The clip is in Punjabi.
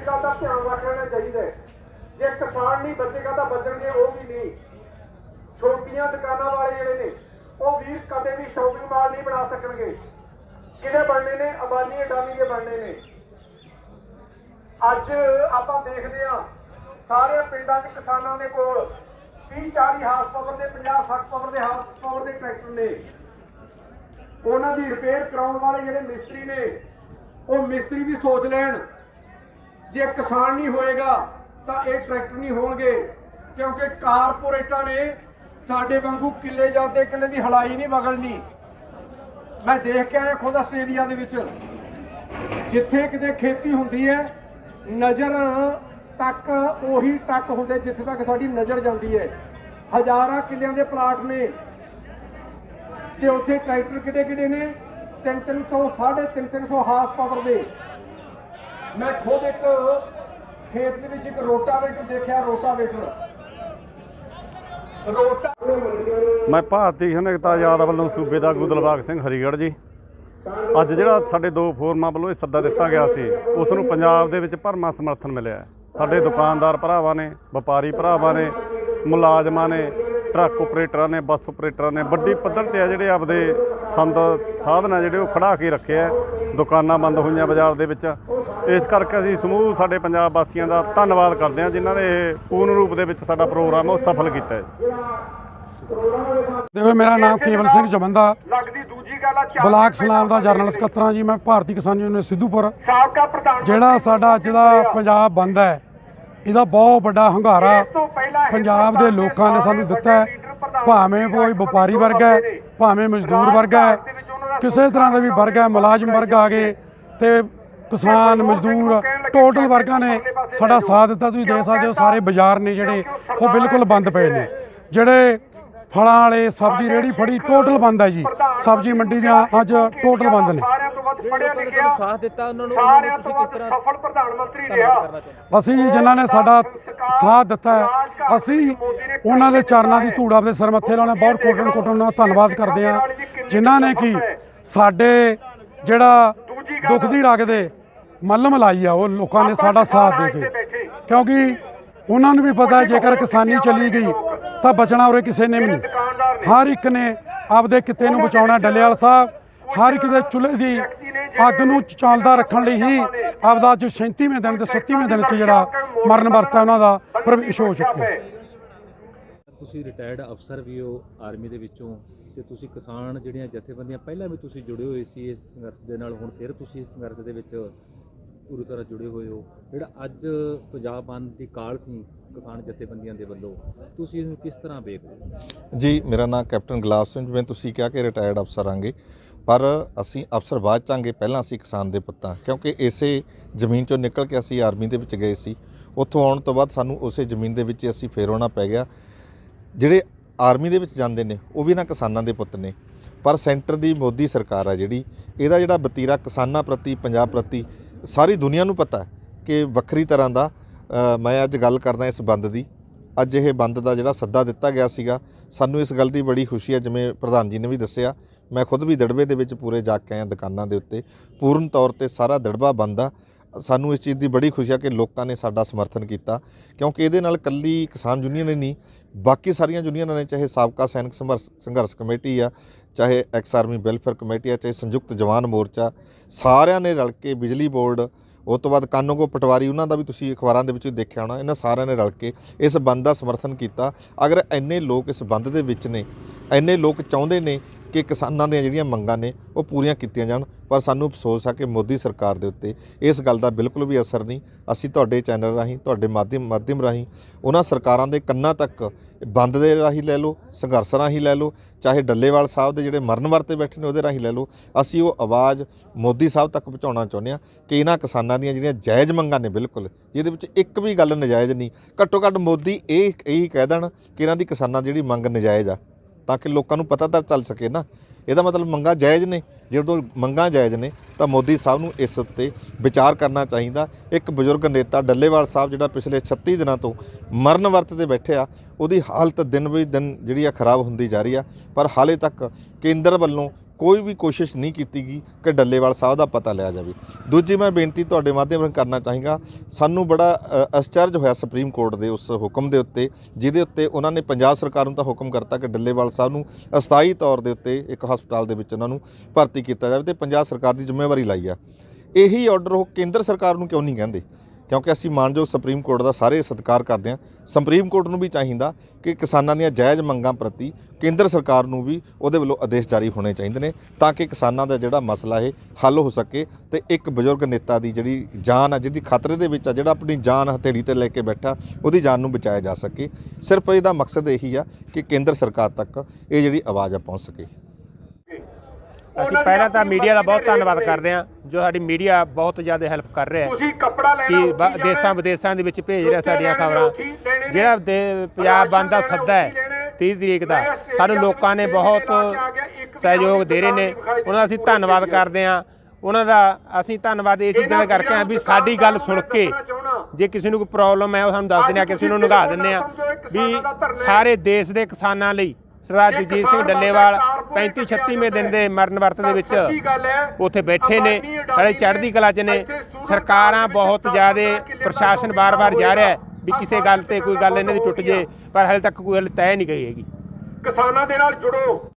ਗੱਲ ਦਾ ਧਿਆਨ ਰੱਖਣਾ ਚਾਹੀਦਾ ਜੇ ਕਿਸਾਨ ਨਹੀਂ ਬਚੇਗਾ ਤਾਂ ਬਚਣਗੇ ਉਹ ਵੀ ਨਹੀਂ। ਛੋਟੀਆਂ ਦੁਕਾਨਾਂ ਵਾਲੇ ਜਿਹੜੇ ਨੇ, ਉਹ ਵੀਰ ਕਦੇ ਵੀ ਸ਼ੋਪਿੰਗ ਮਾਲ ਨਹੀਂ ਬਣਾ ਸਕਣਗੇ। ਕਿਹਦੇ ਬਣਨੇ ਨੇ? ਅਬਾਨੀ ਅਡਾਨੀ ਦੇ ਬਣਨੇ ਨੇ। ਅੱਜ ਆਪਾਂ ਦੇਖਦੇ ਹਾਂ, ਸਾਰੇ ਪਿੰਡਾਂ 'ਚ ਕਿਸਾਨਾਂ ਦੇ ਕੋਲ 30 40 ਹਾਰਸ ਪਾਵਰ ਦੇ 50 60 ਪਾਵਰ ਦੇ ਹਾਰਸ ਪਾਵਰ ਦੇ ਟਰੈਕਟਰ ਨੇ। ਉਹਨਾਂ ਦੀ ਰਿਪੇਅਰ ਕਰਾਉਣ ਵਾਲੇ ਜਿਹੜੇ ਮਿਸਤਰੀ ਨੇ, ਉਹ ਮਿਸਤਰੀ ਵੀ ਸੋਚ ਲੈਣ ਜੇ ਕਿਸਾਨ ਨਹੀਂ ਹੋਏਗਾ, ਤਾਂ ਇਹ ਟਰੈਕਟਰ ਨਹੀਂ ਹੋਣਗੇ। ਕਿਉਂਕਿ ਕਾਰਪੋਰੇਟਾਂ ਨੇ ਸਾਡੇ ਵਾਂਗੂ ਕਿੱਲੇ ਜਾਂਦੇ ਕਿੱਲੇ ਦੀ ਹਲਾਈ ਨਹੀਂ ਵਗਲਣੀ ਮੈਂ ਦੇਖ ਕੇ ਆਇਆ ਖੁਦ ਆਸਟ੍ਰੇਲੀਆ ਦੇ ਵਿੱਚ। ਜਿੱਥੇ ਕਿਤੇ ਖੇਤੀ ਹੁੰਦੀ ਹੈ, ਨਜ਼ਰ ਤੱਕ ਉਹੀ ਤੱਕ ਹੁੰਦੇ ਜਿੱਥੇ ਤੱਕ ਸਾਡੀ ਨਜ਼ਰ ਜਾਂਦੀ ਹੈ। ਹਜ਼ਾਰਾਂ ਕਿੱਲਿਆਂ ਦੇ ਪਲਾਟ ਨੇ। ਤੇ ਉੱਥੇ ਟਰੈਕਟਰ ਕਿਹੜੇ ਕਿਹੜੇ ਨੇ 3-300 350 ਹਾਰਸ ਪਾਵਰ ਦੇ। ਮੈਂ ਖੁਦ ਇੱਕ ਖੇਤ ਦੇ ਵਿੱਚ ਇੱਕ ਰੋਟਾਵੇਟਰ ਦੇਖਿਆ, ਰੋਟਾਵੇਟਰ। ਰੋਟਾ ਮੈਂ ਭਾਰਤੀ ਜਨਤਾ ਆਜ਼ਾਦ ਵੱਲੋਂ ਸੂਬੇ ਦਾ ਗੁਦਲਬਾਗ ਸਿੰਘ ਹਰੀਗੜ੍ਹ ਜੀ। ਅੱਜ ਜਿਹੜਾ ਸਾਡੇ ਦੋ ਫੋਰਮਾਂ ਵੱਲੋਂ ਇਹ ਸੱਦਾ ਦਿੱਤਾ ਗਿਆ ਸੀ, ਉਸ ਨੂੰ ਪੰਜਾਬ ਦੇ ਵਿੱਚ ਭਰਮਾ ਸਮਰਥਨ ਮਿਲਿਆ ਸਾਡੇ ਦੁਕਾਨਦਾਰ ਭਰਾਵਾਂ ਨੇ, ਵਪਾਰੀ ਭਰਾਵਾਂ ਨੇ, ਮੁਲਾਜ਼ਮਾਂ ਨੇ, ਟਰੱਕ ਆਪਰੇਟਰਾਂ ਨੇ, ਬੱਸ ਆਪਰੇਟਰਾਂ ਨੇ, ਵੱਡੀ ਪੱਧਰ ਤੇ ਆ ਜਿਹੜੇ ਆਪਦੇ ਸੰਦ ਸਾਧਨ ਆ ਜਿਹੜੇ ਉਹ ਖੜਾ ਕੇ ਰੱਖੇ ਆ ਦੁਕਾਨਾਂ ਬੰਦ ਹੋਈਆਂ ਬਾਜ਼ਾਰ ਦੇ ਵਿੱਚ। ਇਸ ਕਰਕੇ ਅਸੀਂ ਸਮੂਹ ਸਾਡੇ ਪੰਜਾਬ ਵਾਸੀਆਂ ਦਾ ਧੰਨਵਾਦ ਕਰਦੇ ਹਾਂ ਜਿਨ੍ਹਾਂ ਨੇ ਇਹ ਪੂਰਨ ਰੂਪ ਦੇ ਵਿੱਚ ਸਾਡਾ ਪ੍ਰੋਗਰਾਮ ਉਹ ਸਫਲ ਕੀਤਾ ਹੈ। ਦੇਖੋ ਮੇਰਾ ਨਾਮ ਕੇਵਲ ਸਿੰਘ ਜਮੰਦਾ ਲੱਗਦੀ ਦੂਜੀ ਗੱਲ ਆ ਚਾਰ ਬਲਾਕ ਸਲਾਮ ਦਾ ਜਰਨਲ ਸਕੱਤਰ ਹਾਂ ਜੀ ਮੈਂ ਭਾਰਤੀ ਕਿਸਾਨ ਯੂਨੀਅਨ ਸਿੱਧੂਪੁਰ। ਜਿਹੜਾ ਸਾਡਾ ਅੱਜ ਦਾ ਪੰਜਾਬ ਬੰਦ ਹੈ ਇਹਦਾ ਬਹੁਤ ਵੱਡਾ ਹੰਗਾਰਾ ਪੰਜਾਬ ਦੇ ਲੋਕਾਂ ਨੇ ਸਾਨੂੰ ਦਿੱਤਾ ਹੈ। ਭਾਵੇਂ ਕੋਈ ਵਪਾਰੀ ਵਰਗ ਹੈ ਭਾਵੇਂ ਮਜ਼ਦੂਰ ਵਰਗ ਹੈ ਕਿਸੇ ਤਰ੍ਹਾਂ ਦਾ ਵੀ ਵਰਗ ਹੈ ਮੁਲਾਜ਼ਮ ਵਰਗ ਆ ਗਏ ਤੇ ਕਿਸਾਨ ਮਜ਼ਦੂਰ ਟੋਟਲ ਵਰਗਾਂ ਨੇ ਸਾਡਾ ਸਾਥ ਦਿੱਤਾ ਤੁਸੀਂ ਦੇਖ ਸਕਦੇ ਹੋ ਸਾਰੇ ਬਾਜ਼ਾਰ ਨੇ ਜਿਹੜੇ ਉਹ ਬਿਲਕੁਲ ਬੰਦ ਪਏ ਨੇ। ਜਿਹੜੇ ਫਲਾਂ ਵਾਲੇ ਸਬਜ਼ੀ ਰੇੜੀ ਫੜੀ ਟੋਟਲ ਬੰਦ ਹੈ ਜੀ। ਸਬਜ਼ੀ ਮੰਡੀ ਦੀਆਂ ਅੱਜ ਟੋਟਲ ਬੰਦ ਨੇ। ਸਾਰਿਆਂ ਤੋਂ ਵੱਧ ਪੜ੍ਹਿਆ ਲਿਖਿਆ। ਸਾਥ ਦਿੱਤਾ ਉਹਨਾਂ ਨੂੰ ਉਹਨਾਂ ਸਾਰਿਆਂ ਨੂੰ ਤੋਂ ਤੁਸੀਂ ਵੱਧ ਕਿਸ ਤਰ੍ਹਾਂ ਸਫਲ ਪ੍ਰਧਾਨ ਮੰਤਰੀ ਰਿਹਾ। ਕਰਨਾ ਚਾਹੁੰਦੇ ਅਸੀਂ ਜੀ ਜਿਨ੍ਹਾਂ ਨੇ ਸਾਡਾ ਸਾਥ ਦਿੱਤਾ ਅਸੀਂ ਉਹਨਾਂ ਦੇ ਚਰਨਾਂ ਦੀ ਧੂੜ ਆਪਦੇ ਸਿਰ ਮੱਥੇ ਲਾਉਣਾ ਬਹੁਤ ਕੋਟਨ ਕੋਟਨ ਦਾ ਧੰਨਵਾਦ ਕਰਦੇ ਹਾਂ। ਜਿਨ੍ਹਾਂ ਨੇ ਕਿ ਸਾਡੇ ਜਿਹੜਾ ਦੁੱਖ ਦੀ ਰਗ ਦੇ ਮੱਲਮ ਲਾਈ ਆ ਉਹ ਲੋਕਾਂ ਨੇ ਸਾਡਾ ਸਾਥ ਦੇ ਕੇ। ਕਿਉਂਕਿ ਉਹਨਾਂ ਨੂੰ ਵੀ ਪਤਾ ਜੇਕਰ ਕਿਸਾਨੀ ਚਲੀ ਗਈ ਤਾਂ ਬਚਣਾ ਉਰੇ ਕਿਸੇ ਨੇ ਵੀ ਨਹੀਂ। ਹਰ ਇੱਕ ਨੇ ਆਪਦੇ ਕਿੱਤੇ ਨੂੰ ਬਚਾਉਣਾ ਡੱਲੇਵਾਲ ਸਾਹਿਬ ਹਰ ਇੱਕ ਦੇ ਚੁੱਲ੍ਹੇ ਦੀ ਅੱਗ ਨੂੰ ਚੱਲਦਾ ਰੱਖਣ ਲਈ ਹੀ ਆਪਦਾ ਅੱਜ 37ਵੇਂ ਦਿਨ ਤੇ 37ਵੇਂ ਦਿਨ 'ਚ ਜਿਹੜਾ ਮਰਨ ਵਰਤਾ ਉਹਨਾਂ ਦਾ ਪ੍ਰਵੇਸ਼ ਹੋ ਚੁੱਕਿਆ। ਤੁਸੀਂ ਰਿਟਾਇਰਡ ਅਫਸਰ ਵੀ ਹੋ ਆਰਮੀ ਦੇ ਵਿੱਚੋਂ ਤੇ ਤੁਸੀਂ ਕਿਸਾਨ ਜਿਹੜੀਆਂ ਜਥੇਬੰਦੀਆਂ, ਪਹਿਲਾਂ ਵੀ ਤੁਸੀਂ ਜੁੜੇ ਹੋਏ ਸੀ ਇਸ ਸੰਘਰਸ਼ ਦੇ ਨਾਲ, ਹੁਣ ਫਿਰ ਤੁਸੀਂ ਇਸ ਸੰਘਰਸ਼ ਦੇ ਵਿੱਚ ਪੂਰੀ ਤਰ੍ਹਾਂ ਜੁੜੇ ਹੋਏ ਹੋ। ਜਿਹੜਾ ਅੱਜ ਪੰਜਾਬ ਬੰਦ ਦੀ ਕਾਲ ਸੀ ਕਿਸਾਨ ਜਥੇਬੰਦੀਆਂ ਦੇ ਵੱਲੋਂ, ਤੁਸੀਂ ਇਹਨੂੰ ਕਿਸ ਤਰ੍ਹਾਂ ਵੇਖਦੇ ਜੀ, ਮੇਰਾ ਨਾਮ ਕੈਪਟਨ ਗੁਲਾਬ ਸਿੰਘ ਜਿਵੇਂ ਤੁਸੀਂ ਕਿਹਾ ਕਿ ਰਿਟਾਇਰਡ ਅਫਸਰ ਆਂਗੇ। ਪਰ ਅਸੀਂ ਅਫਸਰ ਬਾਅਦ ਚਾਂਗੇ ਪਹਿਲਾਂ ਅਸੀਂ ਕਿਸਾਨ ਦੇ ਪੁੱਤਾਂ, ਕਿਉਂਕਿ ਇਸੇ ਜ਼ਮੀਨ ਚੋਂ ਨਿਕਲ ਕੇ ਅਸੀਂ ਆਰਮੀ ਦੇ ਵਿੱਚ ਗਏ ਸੀ। ਉੱਥੋਂ ਆਉਣ ਤੋਂ ਬਾਅਦ ਸਾਨੂੰ ਉਸੇ ਜ਼ਮੀਨ ਦੇ ਵਿੱਚ ਅਸੀਂ ਫੇਰ ਆਉਣਾ ਪੈ ਗਿਆ। ਜਿਹੜੇ ਆਰਮੀ ਦੇ ਵਿੱਚ ਜਾਂਦੇ ਨੇ, ਉਹ ਵੀ ਨਾ ਕਿਸਾਨਾਂ ਦੇ ਪੁੱਤ ਨੇ। ਪਰ ਸੈਂਟਰ ਦੀ ਮੋਦੀ ਸਰਕਾਰ ਆ ਜਿਹੜੀ, ਇਹਦਾ ਜਿਹੜਾ ਬਤੀਰਾ ਕਿਸਾਨਾਂ ਪ੍ਰਤੀ, ਪੰਜਾਬ ਪ੍ਰਤੀ, ਸਾਰੀ ਦੁਨੀਆ ਨੂੰ ਪਤਾ ਕਿ ਵੱਖਰੀ ਤਰ੍ਹਾਂ ਦਾ ਮੈਂ ਅੱਜ ਗੱਲ ਕਰਦਾ ਇਸ ਬੰਦ ਦੀ। ਅੱਜ ਇਹ ਬੰਦ ਦਾ ਜਿਹੜਾ ਸੱਦਾ ਦਿੱਤਾ ਗਿਆ ਸੀਗਾ, ਸਾਨੂੰ ਇਸ ਗੱਲ ਦੀ ਬੜੀ ਖੁਸ਼ੀ ਹੈ, ਜਿਵੇਂ ਪ੍ਰਧਾਨ ਜੀ ਨੇ ਵੀ ਦੱਸਿਆ। ਮੈਂ ਖੁਦ ਵੀ ਦੜਬੇ ਦੇ ਵਿੱਚ ਪੂਰੇ ਜਾ ਕੇ ਆਇਆ ਦੁਕਾਨਾਂ ਦੇ ਉੱਤੇ। ਪੂਰਨ ਤੌਰ ਤੇ ਸਾਰਾ ਦੜਬਾ ਬੰਦ ਆ। ਸਾਨੂੰ ਇਸ ਚੀਜ਼ ਦੀ ਬੜੀ ਖੁਸ਼ੀ ਆ ਕਿ ਲੋਕਾਂ ਨੇ ਸਾਡਾ ਸਮਰਥਨ ਕੀਤਾ, ਕਿਉਂਕਿ ਇਹਦੇ ਨਾਲ ਕੱਲੀ ਕਿਸਾਨ ਯੂਨੀਅਨ ਹੀ ਨਹੀਂ ਬਾਕੀ ਸਾਰੀਆਂ ਯੂਨੀਅਨਾਂ ਨੇ, ਚਾਹੇ ਸਾਬਕਾ ਸੈਨਿਕ ਸੰਘਰਸ਼ ਸੰਘਰਸ਼ ਕਮੇਟੀ ਆ, ਚਾਹੇ ਐਕਸ ਆਰਮੀ ਵੈਲਫੇਅਰ ਕਮੇਟੀ ਆ, ਚਾਹੇ ਸੰਯੁਕਤ ਜਵਾਨ ਮੋਰਚਾ, ਸਾਰਿਆਂ ਨੇ ਰਲ ਕੇ ਬਿਜਲੀ ਬੋਰਡ, ਉਹ ਤੋਂ ਬਾਅਦ ਕਾਨੂੰਗੋ ਪਟਵਾਰੀ, ਉਹਨਾਂ ਦਾ ਵੀ ਤੁਸੀਂ ਅਖਬਾਰਾਂ ਦੇ ਵਿੱਚ ਦੇਖਿਆ ਹੋਣਾ, ਇਹਨਾਂ ਸਾਰਿਆਂ ਨੇ ਰਲ ਕੇ ਇਸ ਬੰਦ ਦਾ ਸਮਰਥਨ ਕੀਤਾ। ਅਗਰ ਇੰਨੇ ਲੋਕ ਇਸ ਬੰਦ ਦੇ ਵਿੱਚ ਨੇ, ਇੰਨੇ ਲੋਕ ਚਾਹੁੰਦੇ ਨੇ ਕਿ ਕਿਸਾਨਾਂ ਦੀਆਂ ਜਿਹੜੀਆਂ ਮੰਗਾਂ ਨੇ ਉਹ ਪੂਰੀਆਂ ਕੀਤੀਆਂ ਜਾਣ, ਪਰ ਸਾਨੂੰ ਅਫਸੋਸ ਆ ਕਿ ਮੋਦੀ ਸਰਕਾਰ ਦੇ ਉੱਤੇ ਇਸ ਗੱਲ ਦਾ ਬਿਲਕੁਲ ਵੀ ਅਸਰ ਨਹੀਂ। ਅਸੀਂ ਤੁਹਾਡੇ ਚੈਨਲ ਰਾਹੀਂ, ਤੁਹਾਡੇ ਮਾਧਿਅਮ ਮਾਧਿਅਮ ਰਾਹੀਂ ਉਹਨਾਂ ਸਰਕਾਰਾਂ ਦੇ ਕੰਨਾਂ ਤੱਕ ਬੰਦ ਦੇ ਰਾਹੀਂ ਲੈ ਲਓ, ਸੰਘਰਸ਼ ਰਾਹੀਂ ਲੈ ਲਓ, ਚਾਹੇ ਡੱਲੇਵਾਲ ਸਾਹਿਬ ਦੇ ਜਿਹੜੇ ਮਰਨ ਵਰਤੇ ਬੈਠੇ ਨੇ ਉਹਦੇ ਰਾਹੀਂ ਲੈ ਲਓ। ਅਸੀਂ ਉਹ ਆਵਾਜ਼ ਮੋਦੀ ਸਾਹਿਬ ਤੱਕ ਪਹੁੰਚਾਉਣਾ ਚਾਹੁੰਦੇ ਹਾਂ ਕਿ ਇਹਨਾਂ ਕਿਸਾਨਾਂ ਦੀਆਂ ਜਿਹੜੀਆਂ ਜਾਇਜ਼ ਮੰਗਾਂ ਨੇ ਬਿਲਕੁਲ, ਜਿਹਦੇ ਵਿੱਚ ਇੱਕ ਵੀ ਗੱਲ ਨਜਾਇਜ਼ ਨਹੀਂ। ਘੱਟੋ ਘੱਟ ਮੋਦੀ ਇਹ, ਇਹੀ ਕਹਿ ਦੇਣ ਕਿ ਇਹਨਾਂ ਦੀ ਕਿਸਾਨਾਂ ਦੀ ਜਿਹੜੀ ਮੰਗ ਨਜਾਇਜ਼ ਆ। ਤਾਂ ਕਿ ਲੋਕਾਂ ਨੂੰ ਪਤਾ ਤਾਂ ਚੱਲ ਸਕੇ ਨਾ। ਇਹਦਾ ਮਤਲਬ ਮੰਗਾਂ ਜਾਇਜ਼ ਨੇ। ਜਦੋਂ ਮੰਗਾਂ ਜਾਇਜ਼ ਨੇ, ਤਾਂ ਮੋਦੀ ਸਾਹਿਬ ਨੂੰ ਇਸ ਉੱਤੇ ਵਿਚਾਰ ਕਰਨਾ ਚਾਹੀਦਾ। ਇੱਕ ਬਜ਼ੁਰਗ ਨੇਤਾ ਡੱਲੇਵਾਲ ਸਾਹਿਬ, ਜਿਹੜਾ ਪਿਛਲੇ 36 ਦਿਨਾਂ ਤੋਂ ਮਰਨ ਵਰਤ ਤੇ ਬੈਠੇ ਆ ਉਹਦੀ ਹਾਲਤ ਦਿਨ ਵੀ ਦਿਨ ਜਿਹੜੀ ਆ ਖਰਾਬ ਹੁੰਦੀ ਜਾ ਰਹੀ ਆ। ਪਰ ਹਾਲੇ ਤੱਕ ਕੇਂਦਰ ਵੱਲੋਂ ਕੋਈ ਵੀ ਕੋਸ਼ਿਸ਼ ਨਹੀਂ ਕੀਤੀ ਗਈ ਕਿ ਡੱਲੇਵਾਲ ਸਾਹਿਬ ਦਾ ਪਤਾ ਲਿਆ ਜਾਵੇ। ਦੂਜੀ ਮੈਂ ਬੇਨਤੀ ਤੁਹਾਡੇ ਮਾਧਿਅਮ ਰਾਹੀਂ ਕਰਨਾ ਚਾਹਾਂਗਾ, ਸਾਨੂੰ ਬੜਾ ਅਸਚਰਜ ਹੋਇਆ ਸੁਪਰੀਮ ਕੋਰਟ ਦੇ ਉਸ ਹੁਕਮ ਦੇ ਉੱਤੇ, ਜਿਹਦੇ ਉੱਤੇ ਉਹਨਾਂ ਨੇ ਪੰਜਾਬ ਸਰਕਾਰ ਨੂੰ ਤਾਂ ਹੁਕਮ ਕਰਤਾ ਕਿ ਡੱਲੇਵਾਲ ਸਾਹਿਬ ਨੂੰ ਅਸਥਾਈ ਤੌਰ ਦੇ ਉੱਤੇ ਇੱਕ ਹਸਪਤਾਲ ਦੇ ਵਿੱਚ ਉਹਨਾਂ ਨੂੰ ਭਰਤੀ ਕੀਤਾ ਜਾਵੇ ਤੇ ਪੰਜਾਬ ਸਰਕਾਰ ਦੀ ਜ਼ਿੰਮੇਵਾਰੀ ਲਾਈ ਆ। ਇਹੀ ਆਰਡਰ ਉਹ ਕੇਂਦਰ ਸਰਕਾਰ ਨੂੰ ਕਿਉਂ ਨਹੀਂ ਕਹਿੰਦੇ? ਕਿਉਂਕਿ ਅਸੀਂ ਮਾਨਯੋਗ ਸੁਪਰੀਮ ਕੋਰਟ ਦਾ ਸਾਰੇ ਸਤਿਕਾਰ ਕਰਦੇ ਹਾਂ। ਸੁਪਰੀਮ ਕੋਰਟ ਨੂੰ ਵੀ ਚਾਹੀਦਾ ਕਿ ਕਿਸਾਨਾਂ ਦੀਆਂ ਜਾਇਜ਼ ਮੰਗਾਂ ਪ੍ਰਤੀ ਕੇਂਦਰ ਸਰਕਾਰ ਨੂੰ ਵੀ ਉਹਦੇ ਵੱਲੋਂ ਆਦੇਸ਼ ਜਾਰੀ ਹੋਣੇ ਚਾਹੀਦੇ ਨੇ ਤਾਂ ਕਿ ਕਿਸਾਨਾਂ ਦਾ ਜਿਹੜਾ ਮਸਲਾ ਇਹ ਹੱਲ ਹੋ ਸਕੇ ਤੇ ਇੱਕ ਬਜ਼ੁਰਗ ਨੇਤਾ ਦੀ ਜਿਹੜੀ ਜਾਨ ਆ ਜਿਹਦੀ ਖਤਰੇ ਦੇ ਵਿੱਚ ਆ ਜਿਹੜਾ ਆਪਣੀ ਜਾਨ ਹਥੇਲੀ ਤੇ ਲੈ ਕੇ ਬੈਠਾ ਉਹਦੀ ਜਾਨ ਨੂੰ ਬਚਾਇਆ ਜਾ ਸਕੇ। ਸਿਰਫ ਇਹਦਾ ਮਕਸਦ ਇਹੀ ਆ ਕਿ ਕੇਂਦਰ ਸਰਕਾਰ ਤੱਕ ਇਹ ਜਿਹੜੀ ਆਵਾਜ਼ ਆ ਪਹੁੰਚ ਸਕੇ। ਅਸੀਂ ਪਹਿਲਾਂ ਤਾਂ ਮੀਡੀਆ ਦਾ ਬਹੁਤ ਧੰਨਵਾਦ ਕਰਦੇ ਹਾਂ ਜੋ ਸਾਡੀ ਮੀਡੀਆ ਬਹੁਤ ਜ਼ਿਆਦਾ ਹੈਲਪ ਕਰ ਰਿਹਾ ਹੈ। ਤੁਸੀਂ ਕੱਪੜਾ ਲੈਣਾ ਕਿ ਬ- ਦੇਸ਼ਾਂ ਵਿਦੇਸ਼ਾਂ ਦੇ ਵਿੱਚ ਭੇਜ ਰਿਹਾ ਸਾਡੀਆਂ ਖਬਰਾਂ। ਜਿਹੜਾ ਦੇ- ਪੰਜਾਬ ਬੰਦ ਦਾ ਸੱਦਾ ਹੈ 30 ਤਰੀਕ ਦਾ। ਸਾਨੂੰ ਲੋਕਾਂ ਨੇ ਬਹੁਤ ਸਹਿਯੋਗ ਦੇ ਰਹੇ ਨੇ। ਉਹਨਾਂ ਦਾ ਅਸੀਂ ਧੰਨਵਾਦ ਕਰਦੇ ਹਾਂ। ਉਹਨਾਂ ਦਾ ਅਸੀਂ ਧੰਨਵਾਦ ਇਸ ਚੀਜ਼ਾਂ ਦਾ ਕਰਕੇ ਹਾਂ ਵੀ ਸਾਡੀ ਗੱਲ ਸੁਣ ਕੇ ਜੇ ਕਿਸੇ ਨੂੰ ਕੋਈ ਪ੍ਰੋਬਲਮ ਹੈ ਉਹ ਸਾਨੂੰ ਦੱਸ ਦਿੰਦੇ ਆ ਕਿਸੇ ਨੂੰ ਨਿਗਾਹ ਦਿੰਦੇ ਆ ਵੀ ਸਾਰੇ ਦੇਸ਼ ਦੇ ਕਿਸਾਨਾਂ ਲਈ ਸਰਦਾਰ ਜਗਜੀਤ ਸਿੰਘ ਡੱਲੇਵਾਲ 35 36ਵੇਂ ਦਿਨ ਦੇ ਮਰਨ ਵਰਤ ਦੇ ਵਿੱਚ ਉੱਥੇ ਬੈਠੇ ਨੇ ਨਾਲੇ ਚੜ੍ਹਦੀ ਕਲਾ 'ਚ ਨੇ। ਸਰਕਾਰਾਂ ਬਹੁਤ ਜ਼ਿਆਦੇ ਪ੍ਰਸ਼ਾਸਨ ਬਾਰ-ਬਾਰ ਜਾ ਰਿਹਾ ਵੀ ਕਿਸੇ ਗੱਲ ਤੇ ਕੋਈ ਗੱਲ ਇਹਨਾਂ ਦੀ ਟੁੱਟ ਜੇ ਪਰ ਹਾਲੇ ਤੱਕ ਕੋਈ ਗੱਲ ਤੈਅ ਨਹੀਂ ਗਈ ਹੈਗੀ। ਕਿਸਾਨਾਂ ਦੇ ਨਾਲ ਜੁੜੋ।